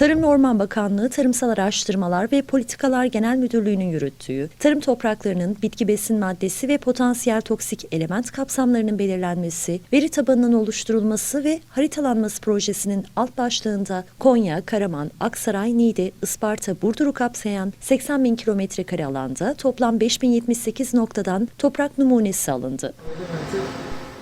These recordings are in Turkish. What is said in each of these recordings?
Tarım ve Orman Bakanlığı Tarımsal Araştırmalar ve Politikalar Genel Müdürlüğü'nün yürüttüğü, tarım topraklarının bitki besin maddesi ve potansiyel toksik element kapsamlarının belirlenmesi, veri tabanının oluşturulması ve haritalanması projesinin alt başlığında Konya, Karaman, Aksaray, Niğde, Isparta, Burdur'u kapsayan 80 bin kilometre kare alanda toplam 5078 noktadan toprak numunesi alındı.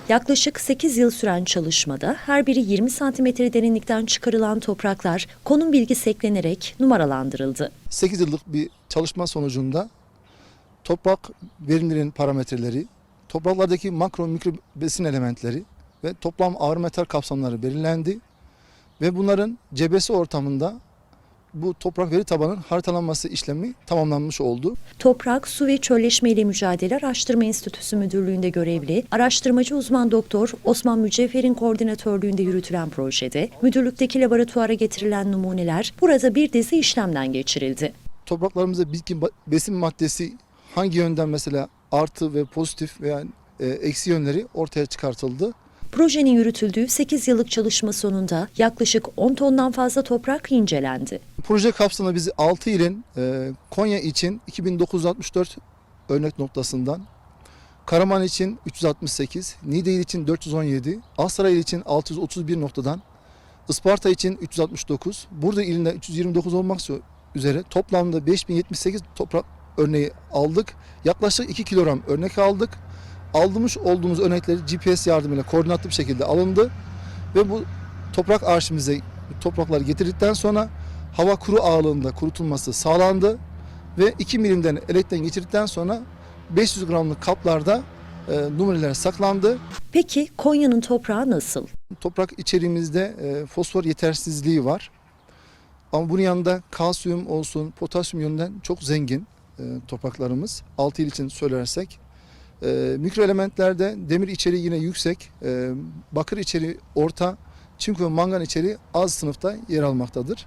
Yaklaşık 8 yıl süren çalışmada her biri 20 santimetre derinlikten çıkarılan topraklar konum bilgisi eklenerek numaralandırıldı. 8 yıllık bir çalışma sonucunda toprak verimlerinin parametreleri, topraklardaki makro mikro besin elementleri ve toplam ağır metal kapsamları belirlendi ve bunların cebesi ortamında bu toprak veri tabanının haritalanması işlemi tamamlanmış oldu. Toprak, Su ve Çölleşme ile Mücadele Araştırma Enstitüsü Müdürlüğü'nde görevli araştırmacı uzman doktor Osman Mücevher'in koordinatörlüğünde yürütülen projede müdürlükteki laboratuvara getirilen numuneler burada bir dizi işlemden geçirildi. Topraklarımızda bitki besin maddesi hangi yönden mesela artı ve pozitif veya e, eksi yönleri ortaya çıkartıldı. Projenin yürütüldüğü 8 yıllık çalışma sonunda yaklaşık 10 tondan fazla toprak incelendi. Proje kapsamında biz 6 ilin e, Konya için 2964 örnek noktasından, Karaman için 368, Niğde için 417, Aksaray il için 631 noktadan, Isparta için 369, Burdur ilinde 329 olmak üzere toplamda 5078 toprak örneği aldık. Yaklaşık 2 kilogram örnek aldık. Aldırmış olduğumuz örnekleri GPS yardımıyla koordinatlı bir şekilde alındı ve bu toprak arşivimize toprakları getirdikten sonra hava kuru ağırlığında kurutulması sağlandı ve 2 milimden elekten geçirdikten sonra 500 gramlık kaplarda e, numuneler saklandı. Peki Konya'nın toprağı nasıl? Toprak içeriğimizde e, fosfor yetersizliği var. Ama bunun yanında kalsiyum olsun, potasyum yönünden çok zengin e, topraklarımız. 6 il için söylersek. E, mikro elementlerde demir içeriği yine yüksek, e, bakır içeriği orta, çinko ve mangan içeriği az sınıfta yer almaktadır.